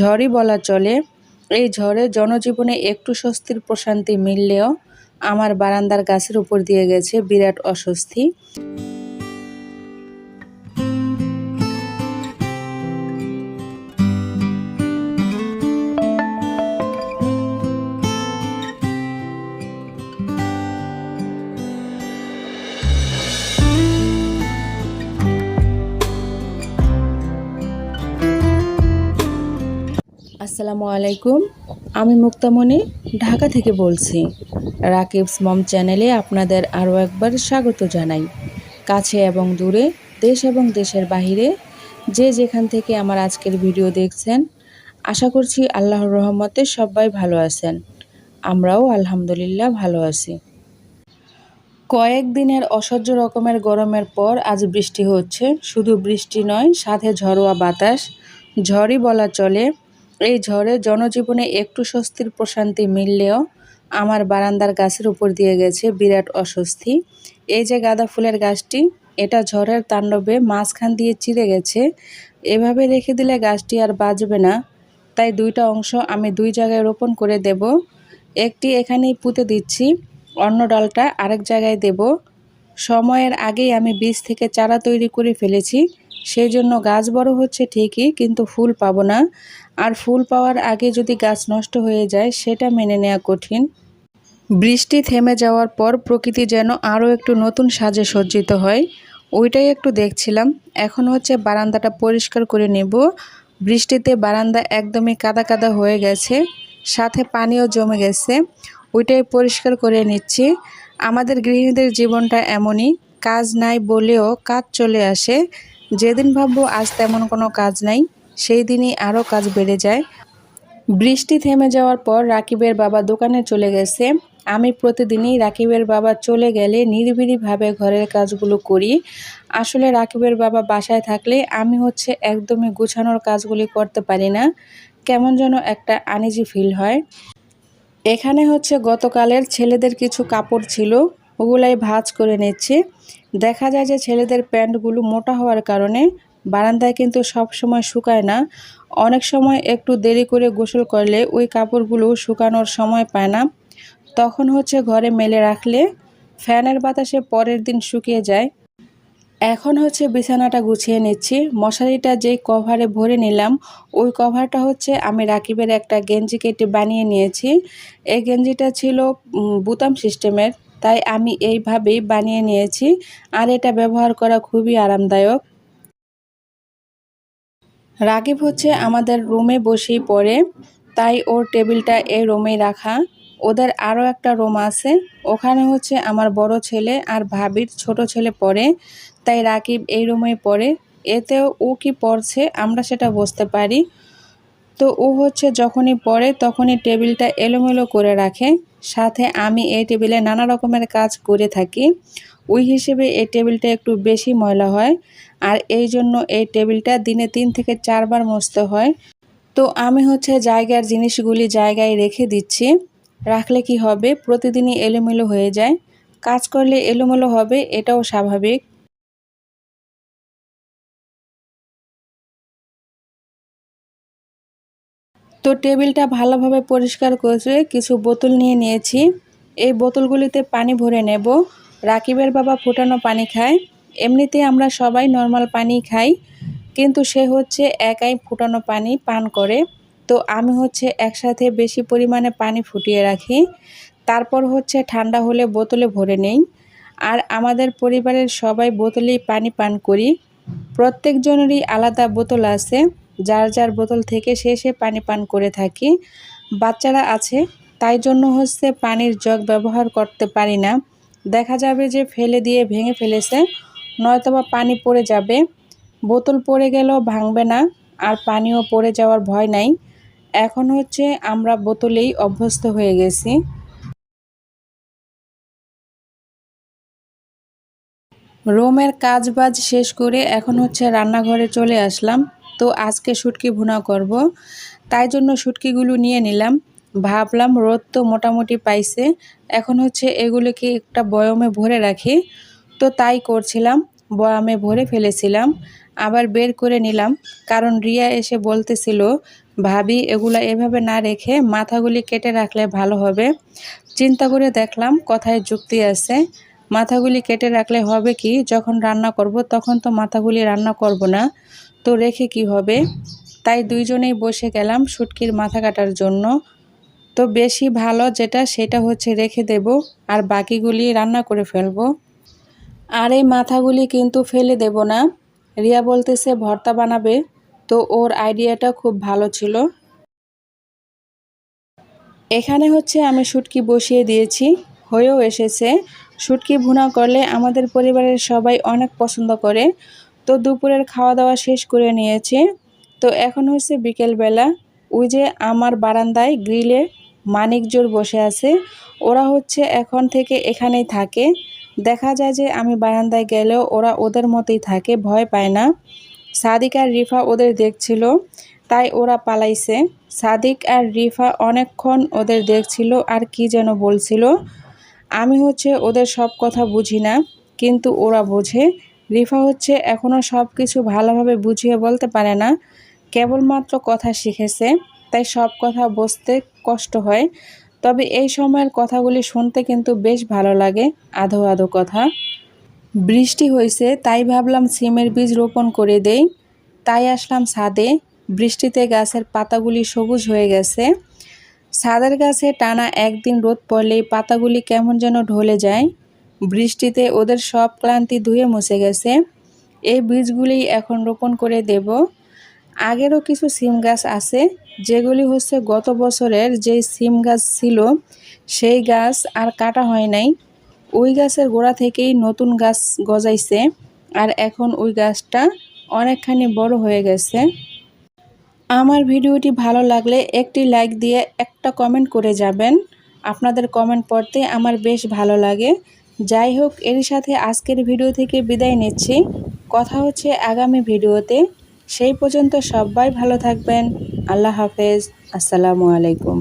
ঝড়ই বলা চলে, এই ঝড়ে জনজীবনে একটু স্বস্তির প্রশান্তি মিললেও আমার বারান্দার গাছের উপর দিয়ে গেছে বিরাট অস্বস্তি। আসসালামু আলাইকুম। আমি মুক্তামণি, ঢাকা থেকে বলছি। রাকিবস মম চ্যানেলে আপনাদের আরও একবার স্বাগত জানাই। কাছে এবং দূরে, দেশ এবং দেশের বাহিরে যে যেখান থেকে আমার আজকের ভিডিও দেখছেন, আশা করছি আল্লাহর রহমতে সবাই ভালো আছেন। আমরাও আলহামদুলিল্লাহ ভালো আছি। কয়েকদিনের অসহ্য রকমের গরমের পর আজ বৃষ্টি হচ্ছে। শুধু বৃষ্টি নয়, সাথে ঝড়োয়া বাতাস, ঝড়ই বলা চলে এই ঝড়ে জনজীবনে একটু স্বস্তির প্রশান্তি মিললেও আমার বারান্দার গাছের উপর দিয়ে গেছে বিরাট অস্বস্তি। এই যে গাঁদা ফুলের গাছটি, এটা ঝড়ের তাণ্ডবে মাঝখান দিয়ে চিড়ে গেছে। এভাবে রেখে দিলে গাছটি আর বাজবে না। তাই দুইটা অংশ আমি দুই জায়গায় রোপণ করে দেব। একটি এখানেই পুঁতে দিচ্ছি, অন্য ডালটা আরেক জায়গায় দেব। সময়ের আগেই আমি বীজ থেকে চারা তৈরি করে ফেলেছি। সেই জন্য গাছ বড় হচ্ছে ঠিকই, কিন্তু ফুল পাবো না। আর ফুল পাওয়ার আগে যদি গাছ নষ্ট হয়ে যায়, সেটা মেনে নেওয়া কঠিন। বৃষ্টি থেমে যাওয়ার পর প্রকৃতি যেন আরও একটু নতুন সাজে সজ্জিত হয়। ওইটাই একটু দেখছিলাম। এখন হচ্ছে বারান্দাটা পরিষ্কার করে নেব। বৃষ্টিতে বারান্দা একদমই কাদা কাদা হয়ে গেছে। সাথে পানিও জমে গেছে। ওইটাই পরিষ্কার করে নিচ্ছি। আমাদের গৃহিণীদের জীবনটা এমনই। কাজ নাই বলেও কাজ চলে আসে। যেদিন ভাববো আজ তেমন কোনো কাজ নাই, সেই দিনই আরও কাজ বেড়ে যায়। বৃষ্টি থেমে যাওয়ার পর রাকিবের বাবা দোকানে চলে গেছে। আমি প্রতিদিনই রাকিবের বাবা চলে গেলে নিরিবিলিভাবে ঘরের কাজগুলো করি। আসলে রাকিবের বাবা বাসায় থাকলে আমি হচ্ছে একদমই গুছানোর কাজগুলি করতে পারি না। কেমন যেন একটা আনিজি ফিল হয়। এখানে হচ্ছে গতকালের ছেলেদের কিছু কাপড় ছিল, ওগুলাই ভাজ করে নিচ্ছে। দেখা যায় যে ছেলেদের প্যান্টগুলো মোটা হওয়ার কারণে বারান্দায় কিন্তু সব সময় শুকায় না। অনেক সময় একটু দেরি করে গোসল করলে ওই কাপড়গুলো শুকানোর সময় পায় না। তখন হচ্ছে ঘরে মেলে রাখলে ফ্যানের বাতাসে পরের দিন শুকিয়ে যায়। এখন হচ্ছে বিছানাটা গুছিয়ে নিচ্ছি। মশারিটা যেই কভারে ভরে নিলাম, ওই কভারটা হচ্ছে আমি রাকিবের একটা গেঞ্জি কেটে বানিয়ে নিয়েছি। এই গেঞ্জিটা ছিল বুতাম সিস্টেমের। তাই আমি এইভাবেই বানিয়ে নিয়েছি আর এটা ব্যবহার করা খুবই আরামদায়ক। রাকিব হচ্ছে আমাদের রুমে বসেই পড়ে, তাই ওর টেবিলটা এই রুমেই রাখা। ওদের আরও একটা রুম আছে, ওখানে হচ্ছে আমার বড় ছেলে আর ভাবির ছোট ছেলে পড়ে, তাই রাকিব এই রুমেই পড়ে। এতেও ও কি পড়ছে আমরা সেটা বুঝতে পারি। তো ও হচ্ছে যখনই পড়ে তখনই টেবিলটা এলোমেলো করে রাখে। সাথে আমি এই টেবিলে নানা রকমের কাজ করে থাকি। ওই হিসেবে এই টেবিলটা একটু বেশি ময়লা হয় আর এই জন্য এই টেবিলটা দিনে তিন থেকে চারবার মুছতে হয়। তো আমি হচ্ছে জায়গার জিনিসগুলি জায়গায় রেখে দিচ্ছি। রাখলে কি হবে? প্রতিদিনই এলোমেলো হয়ে যায়। কাজ করলে এলোমেলো হবে, এটাও স্বাভাবিক। তো টেবিলটা ভালোভাবে পরিষ্কার করে কিছু বোতল নিয়ে নিয়েছি। এই বোতলগুলিতে পানি ভরে নেব। রাকিবের বাবা ফুটানো পানি খায়। এমনিতে আমরা সবাই নর্মাল পানি খাই, কিন্তু সে হচ্ছে একাই ফুটানো পানি পান করে। তো আমি হচ্ছে একসাথে বেশি পরিমাণে পানি ফুটিয়ে রাখি। তারপর হচ্ছে ঠান্ডা হলে বোতলে ভরে নেই। আর আমাদের পরিবারের সবাই বোতলেই পানি পান করি। প্রত্যেকজনেরই আলাদা বোতল আছে। যার যার বোতল থেকে সে সে পানি পান করে থাকি। বাচ্চারা আছে, তাই জন্য হচ্ছে পানির জগ ব্যবহার করতে পারি না। দেখা যাবে যে ফেলে দিয়ে ভেঙে ফেলেছে, নয়তোবা পানি পড়ে যাবে। বোতল পড়ে গেলেও ভাঙবে না, আর পানিও পড়ে যাওয়ার ভয় নাই। এখন হচ্ছে আমরা বোতলেই অভ্যস্ত হয়ে গেছি। রোমের কাজ বাজ শেষ করে এখন হচ্ছে রান্নাঘরে চলে আসলাম। তো আজকে শুটকি ভুনা করব। তাই জন্য শুটকিগুলো নিয়ে নিলাম। ভাবলাম রোদ তো মোটামুটি পাইছে। এখন হচ্ছে এগুলোকে একটা বয়মে ভরে রাখি। তো তাই করছিলাম। বয়ামে ভরে ফেলেছিলাম। আবার বের করে নিলাম। কারণ রিয়া এসে বলতেছিল, ভাবি, এগুলা এভাবে না রেখে মাথাগুলি কেটে রাখলে ভালো হবে। চিন্তা করে দেখলাম কথায় যুক্তি আছে। মাথাগুলি কেটে রাখলে হবে কি? যখন রান্না করব, তখন তো মাথাগুলি রান্না করব না। তো রেখে কি হবে? তাই দুইজনেই বসে গেলাম শুটকির মাথা কাটার জন্য। তো বেশি ভালো যেটা, সেটা হচ্ছে রেখে দেব আর বাকিগুলি রান্না করে ফেলব। আর এই মাথাগুলি কিন্তু ফেলে দেব না। রিয়া বলতেছে, ভর্তা বানাবে। তো ওর আইডিয়াটা খুব ভালো ছিল। এখানে হচ্ছে আমি শুটকি বসিয়ে দিয়েছি। হয়েও এসেছে। শুটকি ভুনা করলে আমাদের পরিবারের সবাই অনেক পছন্দ করে। তো দুপুরের খাওয়া দাওয়া শেষ করে নিয়েছে। তো এখন হচ্ছে বিকেলবেলা। ওই যে আমার বারান্দায় গ্রিলে মানিকজোর বসে আছে। ওরা হচ্ছে এখন থেকে এখানেই থাকে। দেখা যায় যে আমি বারান্দায় গেলেও ওরা ওদের মতোই থাকে, ভয় পায় না। সাদিক আর রিফা ওদের দেখছিল, তাই ওরা পালাইছে। সাদিক আর রিফা অনেকক্ষণ ওদের দেখছিল আর কি যেন বলছিল। আমি হচ্ছে ওদের সব কথা বুঝি না, কিন্তু ওরা বোঝে। রিফা হচ্ছে এখনও সব কিছু ভালোভাবে বুঝিয়ে বলতে পারে না। কেবলমাত্র কথা শিখেছে, তাই সব কথা বুঝতে কষ্ট হয়। তবে এই সময়ের কথাগুলি শুনতে কিন্তু বেশ ভালো লাগে, আধো আধো কথা। বৃষ্টি হয়েছে, তাই ভাবলাম সিমের বীজ রোপণ করে দেই। তাই আসলাম ছাদে, বৃষ্টিতে গাছের পাতাগুলি সবুজ হয়ে গেছে। ছাদের গাছে টানা একদিন রোদ পড়লেই পাতাগুলি কেমন যেন ঢলে যায়। বৃষ্টিতে ওদের সব ক্লান্তি ধুয়ে মুছে গেছে। এই বীজগুলি এখন রোপণ করে দেব। আগেরও কিছু সিম গাছ আছে, যেগুলি হচ্ছে গত বছরের যে সিম গাছ ছিল, সেই গাছ আর কাটা হয় নাই। ওই গাছের গোড়া থেকেই নতুন গাছ গজাইছে আর এখন ওই গাছটা অনেকখানি বড় হয়ে গেছে। আমার ভিডিওটি ভালো লাগলে একটি লাইক দিয়ে একটা কমেন্ট করে যাবেন। আপনাদের কমেন্ট পড়তে আমার বেশ ভালো লাগে। যাই হোক, এর সাথে আজকের ভিডিও থেকে বিদায় নিচ্ছি। কথা হচ্ছে আগামী ভিডিওতে। সেই পর্যন্ত সবাই ভালো থাকবেন। আল্লাহ হাফেজ। আসসালামু আলাইকুম।